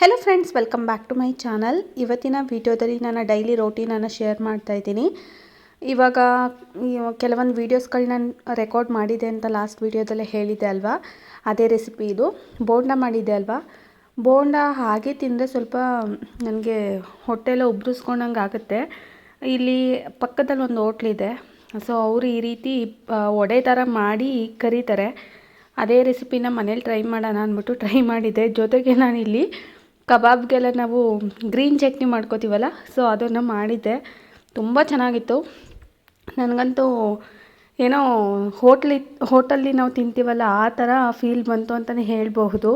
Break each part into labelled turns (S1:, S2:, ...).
S1: Hello friends welcome back to my channel ಇವತ್ತಿನ ವಿಡಿಯೋದಲ್ಲಿ ನಾನು ಡೈಲಿ ರೋಟೀನನ್ನು ಶೇರ್ ಮಾಡ್ತಾ ಇದ್ದೀನಿ. ಇವಾಗ ಇವ- ಕೆಲವೊಂದು ವೀಡಿಯೋಸ್ಗಳನ್ನ ರೆಕಾರ್ಡ್ ಮಾಡಿದೆ ಅಂತ ಲಾಸ್ಟ್ ವೀಡಿಯೋದಲ್ಲೇ ಹೇಳಿದೆ ಅಲ್ವಾ? ಅದೇ ರೆಸಿಪಿ ಇದು. ಬೋಂಡ ಮಾಡಿದೆ ಅಲ್ವಾ? ಬೋಂಡ ಹಾಗೆ ತಿಂದರೆ ಸ್ವಲ್ಪ ನನಗೆ ಹೊಟ್ಟೆಲ್ಲ ಉಬ್ರಿಸ್ಕೊಂಡಂಗೆ ಆಗುತ್ತೆ. ಇಲ್ಲಿ ಪಕ್ಕದಲ್ಲಿ ಒಂದು ಹೋಟ್ಲಿದೆ ಸೊ ಅವರು ಈ ರೀತಿ ಒಡೆ ಥರ ಮಾಡಿ ಕರೀತಾರೆ. ಅದೇ ರೆಸಿಪಿನ ಮನೇಲಿ ಟ್ರೈ ಮಾಡೋಣ ಅಂದ್ಬಿಟ್ಟು ಟ್ರೈ ಮಾಡಿದೆ. ಜೊತೆಗೆ ನಾನಿಲ್ಲಿ ಕಬಾಬ್ಗೆಲ್ಲ ನಾವು ಗ್ರೀನ್ ಚಟ್ನಿ ಮಾಡ್ಕೋತೀವಲ್ಲ ಸೊ ಅದನ್ನು ಮಾಡಿದ್ದೆ. ತುಂಬ ಚೆನ್ನಾಗಿತ್ತು. ನನಗಂತೂ ಏನೋ ಹೋಟ್ಲಿ ಹೋಟಲ್ಲಿ ನಾವು ತಿಂತೀವಲ್ಲ, ಆ ಥರ ಫೀಲ್ ಬಂತು ಅಂತಲೇ ಹೇಳಬಹುದು.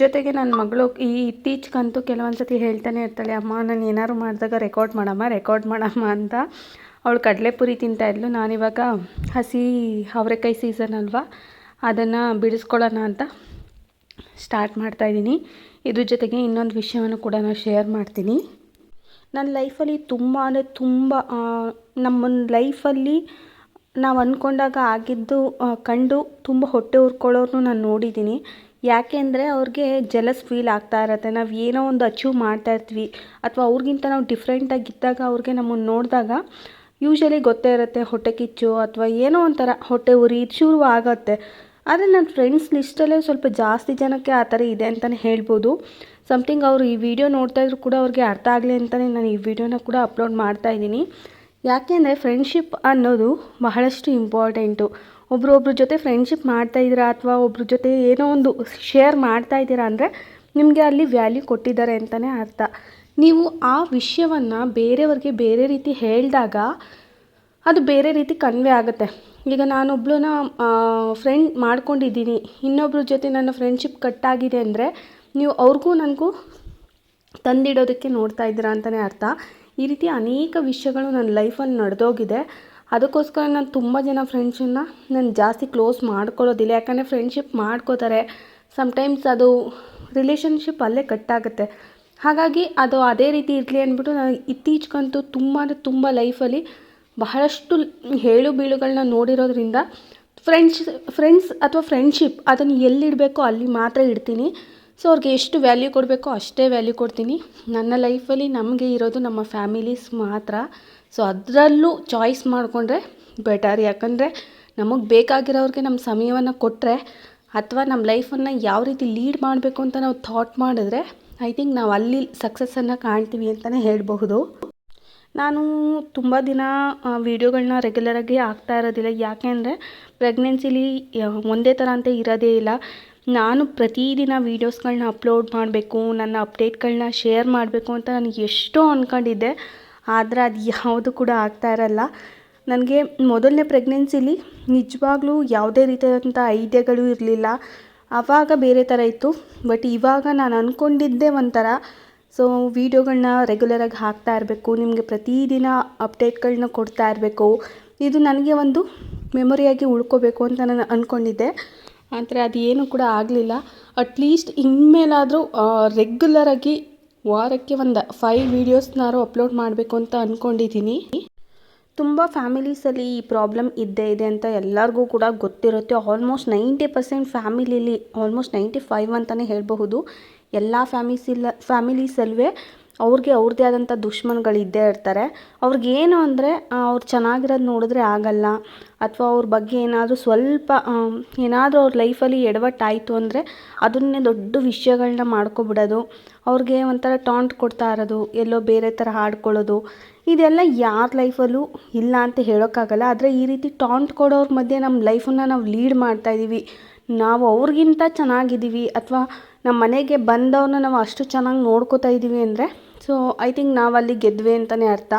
S1: ಜೊತೆಗೆ ನನ್ನ ಮಗಳು ಈ ಇತ್ತೀಚೆಗಂತೂ ಕೆಲವೊಂದು ಸತಿ ಹೇಳ್ತಾನೆ ಇರ್ತಾಳೆ, ಅಮ್ಮ, ನಾನು ಏನಾದ್ರು ಮಾಡಿದಾಗ ರೆಕಾರ್ಡ್ ಮಾಡಮ್ಮ ರೆಕಾರ್ಡ್ ಮಾಡಮ್ಮ ಅಂತ. ಅವಳು ಕಡಲೆಪುರಿ ತಿಂತಾಯಿದ್ಲು ನಾನಿವಾಗ ಹಸಿ ಅವರೆಕಾಯಿ ಸೀಸನ್ ಅಲ್ವಾ ಅದನ್ನು ಬಿಡಿಸ್ಕೊಳ್ಳೋಣ ಅಂತ ಸ್ಟಾರ್ಟ್ ಮಾಡ್ತಾಯಿದ್ದೀನಿ ಇದ್ರ ಜೊತೆಗೆ ಇನ್ನೊಂದು ವಿಷಯವನ್ನು ಕೂಡ ನಾನು ಶೇರ್ ಮಾಡ್ತೀನಿ. ನನ್ನ ಲೈಫಲ್ಲಿ ತುಂಬ ಅಂದರೆ ತುಂಬ ನಮ್ಮ ಲೈಫಲ್ಲಿ ನಾವು ಅಂದ್ಕೊಂಡಾಗ ಆಗಿದ್ದು ಕಂಡು ತುಂಬ ಹೊಟ್ಟೆ ಉರ್ಕೊಳ್ಳೋರ್ನು ನಾನು ನೋಡಿದ್ದೀನಿ. ಯಾಕೆ ಅಂದರೆ ಅವ್ರಿಗೆ ಜಲಸ್ ಫೀಲ್ ಆಗ್ತಾ ಇರತ್ತೆ. ನಾವು ಏನೋ ಒಂದು ಅಚೀವ್ ಮಾಡ್ತಾ ಇರ್ತೀವಿ. ಅಥವಾ ಅವ್ರಿಗಿಂತ ನಾವು ಡಿಫ್ರೆಂಟಾಗಿದ್ದಾಗ ಅವ್ರಿಗೆ ನಮ್ಮನ್ನು ನೋಡಿದಾಗ ಯೂಶ್ವಲಿ ಗೊತ್ತೇ ಇರುತ್ತೆ ಹೊಟ್ಟೆ ಕಿಚ್ಚು ಅಥವಾ ಏನೋ ಒಂಥರ ಹೊಟ್ಟೆ ಉರಿ ಶುರು ಆಗುತ್ತೆ ಆದರೆ ನನ್ನ ಫ್ರೆಂಡ್ಸ್ ಲಿಸ್ಟಲ್ಲೇ ಸ್ವಲ್ಪ ಜಾಸ್ತಿ ಜನಕ್ಕೆ ಆ ಥರ ಇದೆ ಅಂತಲೇ ಹೇಳ್ಬೋದು. ಸಮಥಿಂಗ್ ಅವರು ಈ ವಿಡಿಯೋ ನೋಡ್ತಾ ಇದ್ರು ಕೂಡ ಅವ್ರಿಗೆ ಅರ್ಥ ಆಗಲಿ ಅಂತಲೇ ನಾನು ಈ ವಿಡಿಯೋನ ಕೂಡ ಅಪ್ಲೋಡ್ ಮಾಡ್ತಾ ಇದ್ದೀನಿ. ಯಾಕೆಂದರೆ ಫ್ರೆಂಡ್ಶಿಪ್ ಅನ್ನೋದು ಬಹಳಷ್ಟು ಇಂಪಾರ್ಟೆಂಟು ಒಬ್ರೊಬ್ರ ಜೊತೆ ಫ್ರೆಂಡ್ಶಿಪ್ ಮಾಡ್ತಾ ಇದ್ದೀರಾ ಅಥವಾ ಒಬ್ಬರ ಜೊತೆ ಏನೋ ಒಂದು ಶೇರ್ ಮಾಡ್ತಾ ಇದ್ದೀರಾ ಅಂದರೆ ನಿಮಗೆ ಅಲ್ಲಿ ವ್ಯಾಲ್ಯೂ ಕೊಟ್ಟಿದ್ದಾರೆ ಅಂತಲೇ ಅರ್ಥ. ನೀವು ಆ ವಿಷಯವನ್ನು ಬೇರೆಯವ್ರಿಗೆ ಬೇರೆ ರೀತಿ ಹೇಳಿದಾಗ ಅದು ಬೇರೆ ರೀತಿ ಕನ್ವೆ ಆಗುತ್ತೆ. ಈಗ ನಾನೊಬ್ಳನ್ನ ಫ್ರೆಂಡ್ ಮಾಡ್ಕೊಂಡಿದ್ದೀನಿ. ಇನ್ನೊಬ್ರ ಜೊತೆ ನನ್ನ ಫ್ರೆಂಡ್ಶಿಪ್ ಕಟ್ಟಾಗಿದೆ ಅಂದರೆ ನೀವು ಅವ್ರಿಗೂ ನನಗೂ ತಂದಿಡೋದಕ್ಕೆ ನೋಡ್ತಾ ಇದ್ದೀರಾ ಅಂತಲೇ ಅರ್ಥ. ಈ ರೀತಿ ಅನೇಕ ವಿಷಯಗಳು ನನ್ನ ಲೈಫಲ್ಲಿ ನಡೆದೋಗಿದೆ. ಅದಕ್ಕೋಸ್ಕರ ನಾನು ತುಂಬ ಜನ ಫ್ರೆಂಡ್ಸನ್ನ ನಾನು ಜಾಸ್ತಿ ಕ್ಲೋಸ್ ಮಾಡ್ಕೊಳ್ಳೋದಿಲ್ಲ. ಯಾಕಂದರೆ ಫ್ರೆಂಡ್ಶಿಪ್ ಮಾಡ್ಕೋತಾರೆ. ಸಮ್ಟೈಮ್ಸ್ ಅದು ರಿಲೇಷನ್ಶಿಪ್ ಅಲ್ಲೇ ಕಟ್ಟಾಗುತ್ತೆ ಹಾಗಾಗಿ ಅದು ಅದೇ ರೀತಿ ಇರಲಿ ಅಂದ್ಬಿಟ್ಟು ನಾನು ಇತ್ತೀಚೆಗಂತೂ ತುಂಬ ಅಂದರೆ ತುಂಬ ಲೈಫಲ್ಲಿ ಬಹಳಷ್ಟು ಹೇಳು ಬೀಳುಗಳನ್ನ ನೋಡಿರೋದ್ರಿಂದ ಫ್ರೆಂಡ್ಸ್ ಫ್ರೆಂಡ್ಸ್ ಅಥವಾ ಫ್ರೆಂಡ್ಶಿಪ್ ಅದನ್ನು ಎಲ್ಲಿಡಬೇಕೋ ಅಲ್ಲಿ ಮಾತ್ರ ಇಡ್ತೀನಿ. ಸೊ ಅವ್ರಿಗೆ ಎಷ್ಟು ವ್ಯಾಲ್ಯೂ ಕೊಡಬೇಕೋ ಅಷ್ಟೇ ವ್ಯಾಲ್ಯೂ ಕೊಡ್ತೀನಿ. ನನ್ನ ಲೈಫಲ್ಲಿ ನಮಗೆ ಇರೋದು ನಮ್ಮ ಫ್ಯಾಮಿಲೀಸ್ ಮಾತ್ರ. ಸೊ ಅದರಲ್ಲೂ ಚಾಯ್ಸ್ ಮಾಡಿಕೊಂಡ್ರೆ ಬೆಟರ್ ಯಾಕಂದರೆ ನಮಗೆ ಬೇಕಾಗಿರೋರಿಗೆ ನಮ್ಮ ಸಮಯವನ್ನು ಕೊಟ್ಟರೆ ಅಥವಾ ನಮ್ಮ ಲೈಫನ್ನು ಯಾವ ರೀತಿ ಲೀಡ್ ಮಾಡಬೇಕು ಅಂತ ನಾವು ಥಾಟ್ ಮಾಡಿದ್ರೆ ಐ ಥಿಂಕ್ ನಾವು ಅಲ್ಲಿ ಸಕ್ಸಸ್ಸನ್ನು ಕಾಣ್ತೀವಿ ಅಂತಲೇ ಹೇಳಬಹುದು. ನಾನು ತುಂಬ ದಿನ ವೀಡಿಯೋಗಳನ್ನ ರೆಗ್ಯುಲರಾಗಿ ಹಾಕ್ತಾ ಇರೋದಿಲ್ಲ. ಯಾಕೆ ಅಂದರೆ ಪ್ರೆಗ್ನೆನ್ಸಿಲಿ ಒಂದೇ ಥರ ಅಂತ ಇರೋದೇ ಇಲ್ಲ. ನಾನು ಪ್ರತಿದಿನ ವೀಡಿಯೋಸ್ಗಳನ್ನ ಅಪ್ಲೋಡ್ ಮಾಡಬೇಕು, ನನ್ನ ಅಪ್ಡೇಟ್ಗಳನ್ನ ಶೇರ್ ಮಾಡಬೇಕು ಅಂತ ನಾನು ಎಷ್ಟೋ ಅಂದ್ಕೊಂಡಿದ್ದೆ ಆದರೆ ಅದು ಯಾವುದು ಕೂಡ ಆಗ್ತಾ ಇರಲ್ಲ. ನನಗೆ ಮೊದಲನೇ ಪ್ರೆಗ್ನೆನ್ಸಿಲಿ ನಿಜವಾಗ್ಲೂ ಯಾವುದೇ ರೀತಿಯಾದಂಥ ಐಡಿಯಾಗಳು ಇರಲಿಲ್ಲ. ಆವಾಗ ಬೇರೆ ಥರ ಇತ್ತು. ಬಟ್ ಇವಾಗ ನಾನು ಅಂದ್ಕೊಂಡಿದ್ದೇ ಒಂಥರ ಸೊ ವೀಡಿಯೋಗಳನ್ನ ರೆಗ್ಯುಲರಾಗಿ ಹಾಕ್ತಾ ಇರಬೇಕು, ನಿಮಗೆ ಪ್ರತಿದಿನ ಅಪ್ಡೇಟ್ಗಳನ್ನ ಕೊಡ್ತಾ ಇರಬೇಕು. ಇದು ನನಗೆ ಒಂದು ಮೆಮೊರಿಯಾಗಿ ಉಳ್ಕೋಬೇಕು ಅಂತ ನಾನು ಅಂದ್ಕೊಂಡಿದ್ದೆ ಆದರೆ ಅದು ಏನೂ ಕೂಡ ಆಗಲಿಲ್ಲ. ಅಟ್ಲೀಸ್ಟ್ ಇನ್ಮೇಲಾದರೂ ರೆಗ್ಯುಲರಾಗಿ ವಾರಕ್ಕೆ ಒಂದು ಫೈವ್ ವೀಡಿಯೋಸ್ನಾರು ಅಪ್ಲೋಡ್ ಮಾಡಬೇಕು ಅಂತ ಅಂದ್ಕೊಂಡಿದ್ದೀನಿ ತುಂಬ ಫ್ಯಾಮಿಲೀಸಲ್ಲಿ ಈ ಪ್ರಾಬ್ಲಮ್ ಇದ್ದೇ ಇದೆ ಅಂತ ಎಲ್ಲರಿಗೂ ಕೂಡ ಗೊತ್ತಿರುತ್ತೆ. ಆಲ್ಮೋಸ್ಟ್ ನೈಂಟಿ ಪರ್ಸೆಂಟ್ ಫ್ಯಾಮಿಲೀಲಿ ಆಲ್ಮೋಸ್ಟ್ ನೈಂಟಿ ಫೈವ್ ಅಂತಲೇ ಹೇಳಬಹುದು. ಎಲ್ಲ ಫ್ಯಾಮಿಸಿಲ್ಲ ಫ್ಯಾಮಿಲೀಸಲ್ವೇ ಅವ್ರಿಗೆ ಅವ್ರದ್ದೇ ಆದಂಥ ದುಶ್ಮನ್ಗಳು ಇದ್ದೇ ಇರ್ತಾರೆ. ಅವ್ರಿಗೇನು ಅಂದರೆ ಅವ್ರು ಚೆನ್ನಾಗಿರೋದು ನೋಡಿದ್ರೆ ಆಗಲ್ಲ. ಅಥವಾ ಅವ್ರ ಬಗ್ಗೆ ಏನಾದರೂ ಸ್ವಲ್ಪ ಏನಾದರೂ ಅವ್ರ ಲೈಫಲ್ಲಿ ಎಡವಟ್ಟಾಯಿತು ಅಂದರೆ ಅದನ್ನೇ ದೊಡ್ಡ ವಿಷಯಗಳನ್ನ ಮಾಡ್ಕೊಬಿಡೋದು. ಅವ್ರಿಗೆ ಒಂಥರ ಟಾಂಟ್ ಕೊಡ್ತಾ ಇರೋದು, ಎಲ್ಲೋ ಬೇರೆ ಥರ ಹಾಡ್ಕೊಳ್ಳೋದು ಇದೆಲ್ಲ ಯಾರ ಲೈಫಲ್ಲೂ ಇಲ್ಲ ಅಂತ ಹೇಳೋಕ್ಕಾಗಲ್ಲ. ಆದರೆ ಈ ರೀತಿ ಟಾಂಟ್ ಕೊಡೋರ ಮಧ್ಯೆ ನಮ್ಮ ಲೈಫನ್ನು ನಾವು ಲೀಡ್ ಮಾಡ್ತಾಯಿದ್ದೀವಿ ನಾವು ಅವ್ರಿಗಿಂತ ಚೆನ್ನಾಗಿದ್ದೀವಿ. ಅಥವಾ ನಮ್ಮ ಮನೆಗೆ ಬಂದವನ್ನ ನಾವು ಅಷ್ಟು ಚೆನ್ನಾಗಿ ನೋಡ್ಕೋತಾ ಇದ್ದೀವಿ ಅಂದರೆ ಸೊ ಐ ಥಿಂಕ್ ನಾವು ಅಲ್ಲಿ ಗೆದ್ವಿ ಅಂತಲೇ ಅರ್ಥ.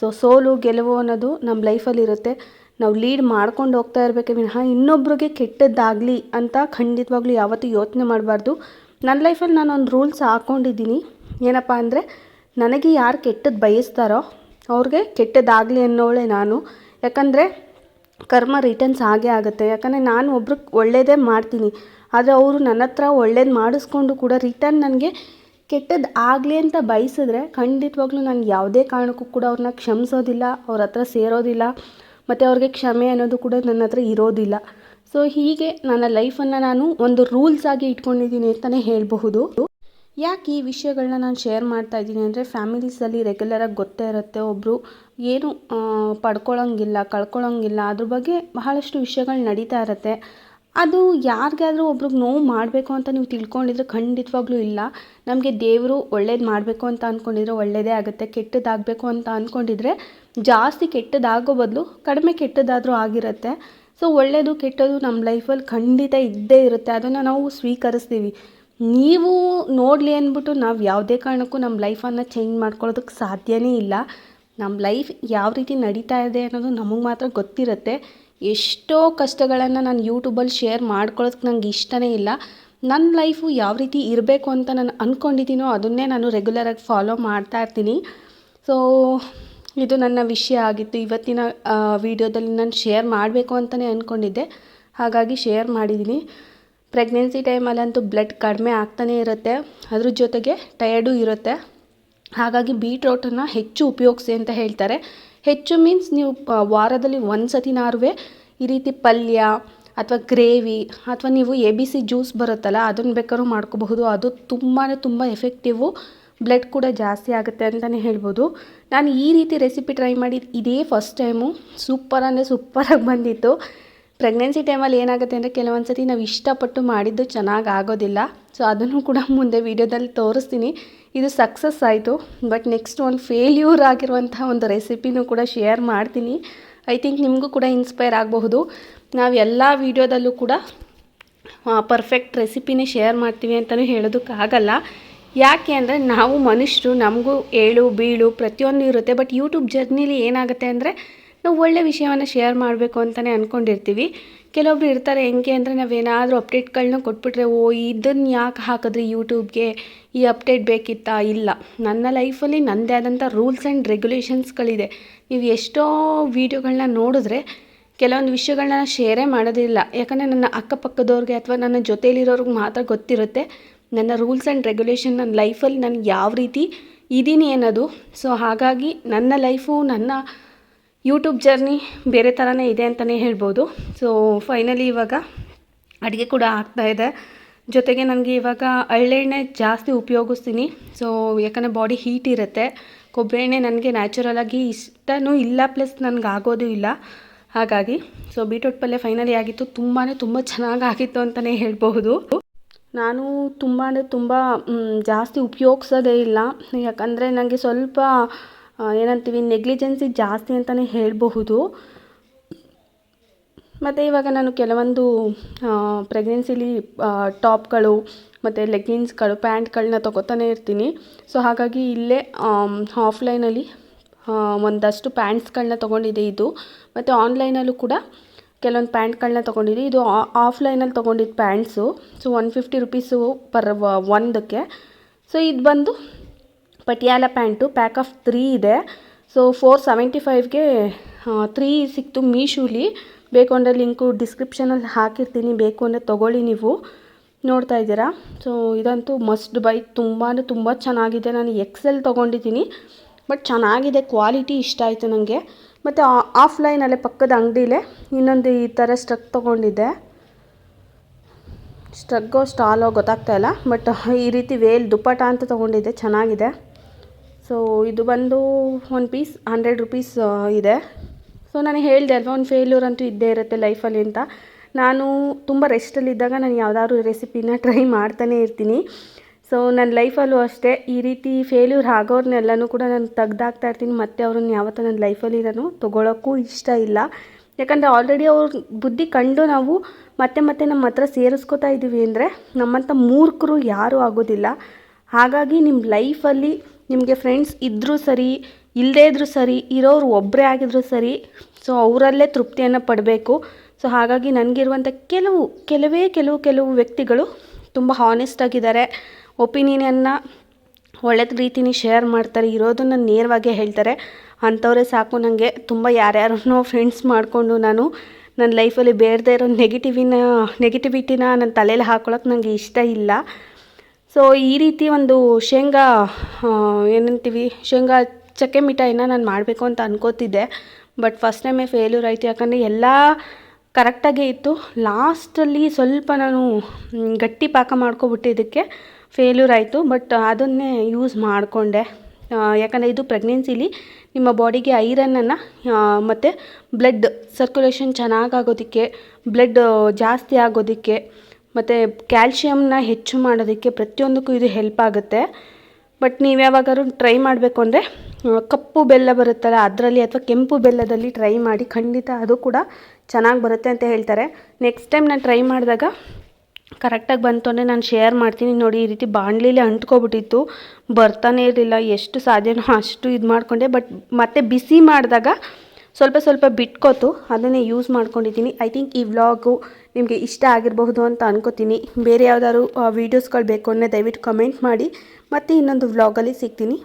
S1: ಸೊ ಸೋಲು, ಗೆಲುವು ಅನ್ನೋದು ನಮ್ಮ ಲೈಫಲ್ಲಿ ಇರುತ್ತೆ. ನಾವು ಲೀಡ್ ಮಾಡ್ಕೊಂಡು ಹೋಗ್ತಾ ಇರಬೇಕೆ ವಿನಃ ಇನ್ನೊಬ್ರಿಗೆ ಕೆಟ್ಟದ್ದಾಗಲಿ ಅಂತ ಖಂಡಿತವಾಗ್ಲೂ ಯಾವತ್ತೂ ಯೋಚನೆ ಮಾಡಬಾರ್ದು. ನನ್ನ ಲೈಫಲ್ಲಿ ನಾನೊಂದು ರೂಲ್ಸ್ ಹಾಕ್ಕೊಂಡಿದ್ದೀನಿ ಏನಪ್ಪ ಅಂದರೆ, ನನಗೆ ಯಾರು ಕೆಟ್ಟದ್ದು ಬಯಸ್ತಾರೋ ಅವ್ರಿಗೆ ಕೆಟ್ಟದ್ದಾಗಲಿ ಅನ್ನೋಳೆ ನಾನು. ಯಾಕಂದರೆ ಕರ್ಮ ರಿಟರ್ನ್ಸ್ ಆಗೇ ಆಗುತ್ತೆ. ಯಾಕಂದರೆ ನಾನು ಒಬ್ರಿಗೆ ಒಳ್ಳೇದೇ ಮಾಡ್ತೀನಿ. ಆದರೆ ಅವರು ನನ್ನ ಹತ್ರ ಒಳ್ಳೇದು ಮಾಡಿಸ್ಕೊಂಡು ಕೂಡ ರಿಟರ್ನ್ ನನಗೆ ಕೆಟ್ಟದ್ದು ಆಗಲಿ ಅಂತ ಬಯಸಿದ್ರೆ ಖಂಡಿತವಾಗ್ಲೂ ನಾನು ಯಾವುದೇ ಕಾರಣಕ್ಕೂ ಕೂಡ ಅವ್ರನ್ನ ಕ್ಷಮಿಸೋದಿಲ್ಲ, ಅವ್ರ ಹತ್ರ ಸೇರೋದಿಲ್ಲ, ಮತ್ತು ಅವ್ರಿಗೆ ಕ್ಷಮೆ ಅನ್ನೋದು ಕೂಡ ನನ್ನ ಹತ್ರ ಇರೋದಿಲ್ಲ. ಸೊ ಹೀಗೆ ನನ್ನ ಲೈಫನ್ನು ನಾನು ಒಂದು ರೂಲ್ಸ್ ಆಗಿ ಇಟ್ಕೊಂಡಿದ್ದೀನಿ ಅಂತಲೇ ಹೇಳಬಹುದು. ಯಾಕೆ ಈ ವಿಷಯಗಳನ್ನ ನಾನು ಶೇರ್ ಮಾಡ್ತಾ ಇದ್ದೀನಿ ಅಂದರೆ ಫ್ಯಾಮಿಲೀಸಲ್ಲಿ ರೆಗ್ಯುಲರಾಗಿ ಗೊತ್ತೇ ಇರುತ್ತೆ ಒಬ್ಬರು ಏನು ಪಡ್ಕೊಳ್ಳೋಂಗಿಲ್ಲ ಕಳ್ಕೊಳ್ಳೋಂಗಿಲ್ಲ ಅದ್ರ ಬಗ್ಗೆ ಬಹಳಷ್ಟು ವಿಷಯಗಳು ನಡೀತಾ ಇರುತ್ತೆ. ಅದು ಯಾರಿಗಾದ್ರೂ ಒಬ್ರಿಗೆ ನೋವು ಮಾಡಬೇಕು ಅಂತ ನೀವು ತಿಳ್ಕೊಂಡಿದ್ರೆ ಖಂಡಿತವಾಗ್ಲೂ ಇಲ್ಲ. ನಮಗೆ ದೇವರು ಒಳ್ಳೇದು ಮಾಡಬೇಕು ಅಂತ ಅಂದ್ಕೊಂಡಿದ್ರೆ ಒಳ್ಳೆಯದೇ ಆಗುತ್ತೆ, ಕೆಟ್ಟದಾಗಬೇಕು ಅಂತ ಅಂದ್ಕೊಂಡಿದ್ರೆ ಜಾಸ್ತಿ ಕೆಟ್ಟದಾಗೋ ಬದಲು ಕಡಿಮೆ ಕೆಟ್ಟದಾದರೂ ಆಗಿರುತ್ತೆ. ಸೊ ಒಳ್ಳೆಯದು ಕೆಟ್ಟದು ನಮ್ಮ ಲೈಫಲ್ಲಿ ಖಂಡಿತ ಇದ್ದೇ ಇರುತ್ತೆ, ಅದನ್ನು ನಾವು ಸ್ವೀಕರಿಸ್ತೀವಿ. ನೀವು ನೋಡಲಿ ಅಂದ್ಬಿಟ್ಟು ನಾವು ಯಾವುದೇ ಕಾರಣಕ್ಕೂ ನಮ್ಮ ಲೈಫನ್ನು ಚೇಂಜ್ ಮಾಡ್ಕೊಳ್ಳೋದಕ್ಕೆ ಸಾಧ್ಯವೇ ಇಲ್ಲ. ನಮ್ಮ ಲೈಫ್ ಯಾವ ರೀತಿ ನಡೀತಾ ಇದೆ ಅನ್ನೋದು ನಮಗೆ ಮಾತ್ರ ಗೊತ್ತಿರುತ್ತೆ. ಎಷ್ಟೋ ಕಷ್ಟಗಳನ್ನು ನಾನು ಯೂಟ್ಯೂಬಲ್ಲಿ ಶೇರ್ ಮಾಡ್ಕೊಳ್ಳೋದಕ್ಕೆ ನಂಗೆ ಇಷ್ಟನೇ ಇಲ್ಲ. ನನ್ನ ಲೈಫು ಯಾವ ರೀತಿ ಇರಬೇಕು ಅಂತ ನಾನು ಅಂದ್ಕೊಂಡಿದ್ದೀನೋ ಅದನ್ನೇ ನಾನು ರೆಗ್ಯುಲರಾಗಿ ಫಾಲೋ ಮಾಡ್ತಾ ಇರ್ತೀನಿ. ಸೊ ಇದು ನನ್ನ ವಿಷಯ ಆಗಿತ್ತು. ಇವತ್ತಿನ ವಿಡಿಯೋದಲ್ಲಿ ನಾನು ಶೇರ್ ಮಾಡಬೇಕು ಅಂತಲೇ ಅಂದ್ಕೊಂಡಿದ್ದೆ ಹಾಗಾಗಿ ಶೇರ್ ಮಾಡಿದ್ದೀನಿ ಪ್ರೆಗ್ನೆನ್ಸಿ ಟೈಮಲ್ಲಂತೂ ಬ್ಲಡ್ ಕಡಿಮೆ ಆಗ್ತಾನೇ ಇರುತ್ತೆ. ಅದ್ರ ಜೊತೆಗೆ ಟಯರ್ಡು ಇರುತ್ತೆ. ಹಾಗಾಗಿ ಬೀಟ್ರೋಟನ್ನು ಹೆಚ್ಚು ಉಪಯೋಗಿಸಿ ಅಂತ ಹೇಳ್ತಾರೆ. ಹೆಚ್ಚು ಮೀನ್ಸ್ ನೀವು ವಾರದಲ್ಲಿ ಒಂದು ಈ ರೀತಿ ಪಲ್ಯ ಅಥವಾ ಗ್ರೇವಿ ಅಥವಾ ನೀವು ಎ ಬಿ ಸಿ ಜ್ಯೂಸ್ ಬರುತ್ತಲ್ಲ ಅದನ್ನು ಬೇಕಾದ್ರೂ ಮಾಡ್ಕೋಬಹುದು. ಅದು ತುಂಬಾ ತುಂಬ ಎಫೆಕ್ಟಿವು ಬ್ಲಡ್ ಕೂಡ ಜಾಸ್ತಿ ಆಗುತ್ತೆ ಅಂತಲೇ ಹೇಳ್ಬೋದು. ನಾನು ಈ ರೀತಿ ರೆಸಿಪಿ ಟ್ರೈ ಮಾಡಿ ಇದೇ ಫಸ್ಟ್ ಟೈಮು ಸೂಪರ್ ಅಂದರೆ ಸೂಪರಾಗಿ ಬಂದಿತ್ತು. ಪ್ರೆಗ್ನೆನ್ಸಿ ಟೈಮಲ್ಲಿ ಏನಾಗುತ್ತೆ ಅಂದರೆ ಕೆಲವೊಂದು ಸತಿ ನಾವು ಇಷ್ಟಪಟ್ಟು ಮಾಡಿದ್ದು ಚೆನ್ನಾಗಿ ಆಗೋದಿಲ್ಲ. ಸೊ ಅದನ್ನು ಕೂಡ ಮುಂದೆ ವೀಡಿಯೋದಲ್ಲಿ ತೋರಿಸ್ತೀನಿ. ಇದು ಸಕ್ಸಸ್ ಆಯಿತು. ಬಟ್ ನೆಕ್ಸ್ಟ್ ಒಂದು ಫೇಲ್ಯೂರ್ ಆಗಿರುವಂಥ ಒಂದು ರೆಸಿಪಿನೂ ಕೂಡ ಶೇರ್ ಮಾಡ್ತೀನಿ. ಐ ಥಿಂಕ್ ನಿಮಗೂ ಕೂಡ ಇನ್ಸ್ಪೈರ್ ಆಗಬಹುದು. ನಾವು ಎಲ್ಲ ವೀಡಿಯೋದಲ್ಲೂ ಕೂಡ ಪರ್ಫೆಕ್ಟ್ ರೆಸಿಪಿನೇ ಶೇರ್ ಮಾಡ್ತೀವಿ ಅಂತಲೂ ಹೇಳೋದಕ್ಕಾಗಲ್ಲ. ಯಾಕೆ ಅಂದರೆ ನಾವು ಮನುಷ್ಯರು ನಮಗೂ ಏಳು, ಬೀಳು ಪ್ರತಿಯೊಂದು ಇರುತ್ತೆ. ಬಟ್ ಯೂಟ್ಯೂಬ್ ಜರ್ನಿಲಿ ಏನಾಗುತ್ತೆ ಅಂದರೆ ನಾವು ಒಳ್ಳೆ ವಿಷಯವನ್ನು ಶೇರ್ ಮಾಡಬೇಕು ಅಂತಲೇ ಅಂದ್ಕೊಂಡಿರ್ತೀವಿ ಕೆಲವೊಬ್ರು ಇರ್ತಾರೆ ಹೆಂಗೆ ಅಂದರೆ ನಾವೇನಾದರೂ ಅಪ್ಡೇಟ್ಗಳನ್ನ ಕೊಟ್ಬಿಟ್ರೆ, ಓ, ಇದನ್ನು ಯಾಕೆ ಹಾಕಿದ್ರಿ ಯೂಟ್ಯೂಬ್ಗೆ ಈ ಅಪ್ಡೇಟ್ ಬೇಕಿತ್ತಾ? ಇಲ್ಲ. ನನ್ನ ಲೈಫಲ್ಲಿ ನನ್ನದೇ ಆದಂಥ ರೂಲ್ಸ್ ಆ್ಯಂಡ್ ರೆಗ್ಯುಲೇಷನ್ಸ್ಗಳಿದೆ ನೀವು ಎಷ್ಟೋ ವೀಡಿಯೋಗಳನ್ನ ನೋಡಿದ್ರೆ ಕೆಲವೊಂದು ವಿಷಯಗಳನ್ನ ಶೇರೇ ಮಾಡೋದಿಲ್ಲ. ಯಾಕಂದರೆ ನನ್ನ ಅಕ್ಕಪಕ್ಕದವ್ರಿಗೆ ಅಥವಾ ನನ್ನ ಜೊತೇಲಿರೋರ್ಗೆ ಮಾತ್ರ ಗೊತ್ತಿರುತ್ತೆ. ನನ್ನ ರೂಲ್ಸ್ ಆ್ಯಂಡ್ ರೆಗ್ಯುಲೇಷನ್ ನನ್ನ ಲೈಫಲ್ಲಿ ನಾನು ಯಾವ ರೀತಿ ಇದ್ದೀನಿ ಅನ್ನೋದು. ಸೊ ಹಾಗಾಗಿ ನನ್ನ ಲೈಫು ನನ್ನ ಯೂಟ್ಯೂಬ್ ಜರ್ನಿ ಬೇರೆ ಥರನೇ ಇದೆ ಅಂತಲೇ ಹೇಳ್ಬೋದು. ಸೊ ಫೈನಲಿ ಇವಾಗ ಅಡುಗೆ ಕೂಡ ಆಗ್ತಾಯಿದೆ ಜೊತೆಗೆ ನನಗೆ ಇವಾಗ ಹಳ್ಳೆಣ್ಣೆ ಜಾಸ್ತಿ ಉಪಯೋಗಿಸ್ತೀನಿ. ಸೊ ಯಾಕಂದರೆ ಬಾಡಿ ಹೀಟ್ ಇರುತ್ತೆ. ಕೊಬ್ಬರಿ ಎಣ್ಣೆ ನನಗೆ ನ್ಯಾಚುರಲಾಗಿ ಇಷ್ಟನೂ ಇಲ್ಲ ಪ್ಲಸ್ ನನಗೆ ಆಗೋದು ಇಲ್ಲ. ಹಾಗಾಗಿ ಸೊ ಬೀಟ್ರೂಟ್ ಪಲ್ಯ ಫೈನಲಿ ಆಗಿತ್ತು. ತುಂಬಾ ತುಂಬ ಚೆನ್ನಾಗಿ ಆಗಿತ್ತು ಅಂತಲೇ ಹೇಳ್ಬಹುದು ನಾನು ತುಂಬಾ ತುಂಬ ಜಾಸ್ತಿ ಉಪಯೋಗ್ಸೋದೇ ಇಲ್ಲ. ಯಾಕಂದರೆ ನನಗೆ ಸ್ವಲ್ಪ ಏನಂತೀವಿ, ನೆಗ್ಲಿಜೆನ್ಸಿ ಜಾಸ್ತಿ ಅಂತಲೇ ಹೇಳಬಹುದು. ಮತ್ತು ಇವಾಗ ನಾನು ಕೆಲವೊಂದು ಪ್ರೆಗ್ನೆನ್ಸಿಲಿ ಟಾಪ್ಗಳು ಮತ್ತು ಲೆಗ್ಗಿನ್ಸ್ಗಳು ಪ್ಯಾಂಟ್ಗಳನ್ನ ತೊಗೋತಾನೆ ಇರ್ತೀನಿ. ಸೊ ಹಾಗಾಗಿ ಇಲ್ಲೇ ಆಫ್ಲೈನಲ್ಲಿ ಒಂದಷ್ಟು ಪ್ಯಾಂಟ್ಸ್ಗಳನ್ನ ತೊಗೊಂಡಿದ್ದೆ ಇದು. ಮತ್ತು ಆನ್ಲೈನಲ್ಲೂ ಕೂಡ ಕೆಲವೊಂದು ಪ್ಯಾಂಟ್ಗಳನ್ನ ತೊಗೊಂಡಿದ್ದೆ ಇದು ಆಫ್ಲೈನಲ್ಲಿ ತೊಗೊಂಡಿದ್ದು pants so one fifty rupees per ಒಂದಕ್ಕೆ. ಸೊ ಇದು ಬಂದು Patiala pant, pack of three ಇದೆ. ಸೊ, ಫೋರ್ ಸೆವೆಂಟಿ ಫೈವ್ಗೆ ತ್ರೀ ಸಿಕ್ತು ಮೀಶೂಲಿ. ಬೇಕು ಅಂದರೆ ಲಿಂಕು ಡಿಸ್ಕ್ರಿಪ್ಷನಲ್ಲಿ ಹಾಕಿರ್ತೀನಿ. ಬೇಕು ಅಂದರೆ ತೊಗೊಳ್ಳಿ ನೀವು. ನೋಡ್ತಾ ಇದ್ದೀರಾ? ಸೊ, ಇದಂತೂ ಮಸ್ಟ್ ಬೈ. ತುಂಬ ತುಂಬ ಚೆನ್ನಾಗಿದೆ. ನಾನು ಎಕ್ಸೆಲ್ ತೊಗೊಂಡಿದ್ದೀನಿ. ಬಟ್ ಚೆನ್ನಾಗಿದೆ. ಕ್ವಾಲಿಟಿ ಇಷ್ಟ ಆಯಿತು ನನಗೆ ಮತ್ತು ಆಫ್ಲೈನಲ್ಲೇ ಪಕ್ಕದ ಅಂಗಡಿಲೇ ಇನ್ನೊಂದು ಈ ಥರ ಸ್ಟ್ರಕ್ ತೊಗೊಂಡಿದ್ದೆ. ಸ್ಟ್ರಗ್ಗೋ ಸ್ಟಾಲೋ ಗೊತ್ತಾಗ್ತಾ ಇಲ್ಲ. ಬಟ್ ಈ ರೀತಿ ವೇಲ್ ದುಪ್ಪಟ ಅಂತ ತೊಗೊಂಡಿದ್ದೆ. ಚೆನ್ನಾಗಿದೆ. ಸೊ ಇದು ಬಂದು ಒಂದು ಪೀಸ್ ಹಂಡ್ರೆಡ್ ರುಪೀಸ್ ಇದೆ. ಸೊ ನಾನು ಹೇಳಿದೆ ಅಲ್ವಾ, ಒಂದು ಫೇಲ್ಯೂರ್ ಅಂತೂ ಇದ್ದೇ ಇರುತ್ತೆ ಲೈಫಲ್ಲಿ ಅಂತ. ನಾನು ತುಂಬ ರೆಸ್ಟಲ್ಲಿದ್ದಾಗ ನಾನು ಯಾವುದಾದ್ರು ರೆಸಿಪಿನ ಟ್ರೈ ಮಾಡ್ತಾನೇ ಇರ್ತೀನಿ. ಸೊ ನನ್ನ ಲೈಫಲ್ಲೂ ಅಷ್ಟೇ, ಈ ರೀತಿ ಫೇಲ್ಯೂರ್ ಆಗೋರ್ನೆಲ್ಲನೂ ಕೂಡ ನಾನು ತೆಗ್ದಾಕ್ತಾ ಇರ್ತೀನಿ. ಮತ್ತೆ ಅವ್ರನ್ನ ಯಾವತ್ತೂ ನನ್ನ ಲೈಫಲ್ಲಿ ನಾನು ತೊಗೊಳೋಕ್ಕೂ ಇಷ್ಟ ಇಲ್ಲ. ಯಾಕಂದರೆ ಆಲ್ರೆಡಿ ಅವ್ರ ಬುದ್ಧಿ ಕಂಡು ನಾವು ಮತ್ತೆ ಮತ್ತೆ ನಮ್ಮ ಹತ್ರ ಸೇರಿಸ್ಕೋತಾ ಇದ್ದೀವಿ ಅಂದರೆ ನಮ್ಮಂಥ ಮೂರ್ಖರು ಯಾರೂ ಆಗೋದಿಲ್ಲ. ಹಾಗಾಗಿ ನಿಮ್ಮ ಲೈಫಲ್ಲಿ ನಿಮಗೆ ಫ್ರೆಂಡ್ಸ್ ಇದ್ದರೂ ಸರಿ ಇಲ್ಲದೇ ಇದ್ದರೂ ಸರಿ ಇರೋರು ಒಬ್ಬರೇ ಆಗಿದ್ರೂ ಸರಿ ಸೊ ಅವರಲ್ಲೇ ತೃಪ್ತಿಯನ್ನು ಪಡಬೇಕು. ಸೊ ಹಾಗಾಗಿ ನನಗಿರುವಂಥ ಕೆಲವು, ಕೆಲವೇ, ಕೆಲವು ಕೆಲವು ವ್ಯಕ್ತಿಗಳು ತುಂಬ ಹಾನೆಸ್ಟ್ ಆಗಿದ್ದಾರೆ. ಒಳ್ಳೆಯ ರೀತಿನೇ ಶೇರ್ ಮಾಡ್ತಾರೆ, ಇರೋದನ್ನು ನೇರವಾಗಿ ಹೇಳ್ತಾರೆ. ಅಂಥವರೇ ಸಾಕು ನನಗೆ ತುಂಬ ಯಾರ್ಯಾರನ್ನೋ ಫ್ರೆಂಡ್ಸ್ ಮಾಡಿಕೊಂಡು ನಾನು ನನ್ನ ಲೈಫಲ್ಲಿ ಬೇರೆದೇ ಇರೋ ನೆಗೆಟಿವಿನ ನೆಗೆಟಿವಿಟಿನ ನನ್ನ ತಲೆಯಲ್ಲಿ ಹಾಕ್ಕೊಳಕ್ಕೆ ನನಗೆ ಇಷ್ಟ ಇಲ್ಲ. ಸೊ ಈ ರೀತಿ ಒಂದು ಶೇಂಗಾ ಏನಂತೀವಿ, ಶೇಂಗಾ ಚಕ್ಕೆ ಮಿಠಾಯಿನ ನಾನು ಮಾಡಬೇಕು ಅಂತ ಅನ್ಕೋತಿದ್ದೆ. ಬಟ್ ಫಸ್ಟ್ ಟೈಮೇ ಫೇಲ್ಯೂರ್ ಆಯಿತು. ಯಾಕಂದರೆ ಎಲ್ಲ ಕರೆಕ್ಟಾಗೇ ಇತ್ತು. ಲಾಸ್ಟಲ್ಲಿ ಸ್ವಲ್ಪ ನಾನು ಗಟ್ಟಿ ಪಾಕ ಮಾಡ್ಕೊಬಿಟ್ಟಿದ್ದಕ್ಕೆ ಫೇಲ್ಯೂರ್ ಆಯಿತು. ಬಟ್ ಅದನ್ನೇ ಯೂಸ್ ಮಾಡಿಕೊಂಡೆ. ಯಾಕಂದರೆ ಇದು ಪ್ರೆಗ್ನೆನ್ಸಿಲಿ ನಿಮ್ಮ ಬಾಡಿಗೆ ಐರನ್ನನ್ನು ಮತ್ತು ಬ್ಲಡ್ ಸರ್ಕ್ಯುಲೇಷನ್ ಚೆನ್ನಾಗಾಗೋದಕ್ಕೆ ಬ್ಲಡ್ ಜಾಸ್ತಿ ಆಗೋದಕ್ಕೆ ಮತ್ತು ಕ್ಯಾಲ್ಶಿಯಮ್ನ ಹೆಚ್ಚು ಮಾಡೋದಕ್ಕೆ ಪ್ರತಿಯೊಂದಕ್ಕೂ ಇದು ಹೆಲ್ಪ್ ಆಗುತ್ತೆ. ಬಟ್ ನೀವು ಯಾವಾಗಾದ್ರೂ ಟ್ರೈ ಮಾಡಬೇಕು ಅಂದರೆ ಕಪ್ಪು ಬೆಲ್ಲ ಬರುತ್ತಲ್ಲ ಅದರಲ್ಲಿ ಅಥವಾ ಕೆಂಪು ಬೆಲ್ಲದಲ್ಲಿ ಟ್ರೈ ಮಾಡಿ ಖಂಡಿತ ಅದು ಕೂಡ ಚೆನ್ನಾಗಿ ಬರುತ್ತೆ ಅಂತ ಹೇಳ್ತಾರೆ. ನೆಕ್ಸ್ಟ್ ಟೈಮ್ ನಾನು ಟ್ರೈ ಮಾಡಿದಾಗ ಕರೆಕ್ಟಾಗಿ ಬಂತು ಅಂದರೆ ನಾನು ಶೇರ್ ಮಾಡ್ತೀನಿ. ನೋಡಿ, ಈ ರೀತಿ ಬಾಣಲಿಲಿ ಅಂಟ್ಕೊಬಿಟ್ಟಿತ್ತು. ಬರ್ತಾನೆ ಇರಲಿಲ್ಲ. ಎಷ್ಟು ಸಾಧ್ಯನೋ ಅಷ್ಟು ಇದು ಮಾಡಿಕೊಂಡೆ. ಬಟ್ ಮತ್ತೆ ಬಿಸಿ ಮಾಡಿದಾಗ ಸ್ವಲ್ಪ ಸ್ವಲ್ಪ ಬಿಟ್ಕೋತು. ಅದನ್ನೇ ಯೂಸ್ ಮಾಡ್ಕೊಂಡಿದ್ದೀನಿ. ಐ ಥಿಂಕ್ ಈ ವ್ಲಾಗು ನಿಮಗೆ ಇಷ್ಟ ಆಗಿರಬಹುದು ಅಂತ ಅನ್ಕೋತೀನಿ. ಬೇರೆ ಯಾವ್ದಾದ್ರು ವೀಡಿಯೋಸ್ಗಳು ಬೇಕು ಅಂದರೆ ದಯವಿಟ್ಟು ಕಮೆಂಟ್ ಮಾಡಿ. ಮತ್ತು ಇನ್ನೊಂದು ವ್ಲಾಗಲ್ಲಿ ಸಿಗ್ತೀನಿ.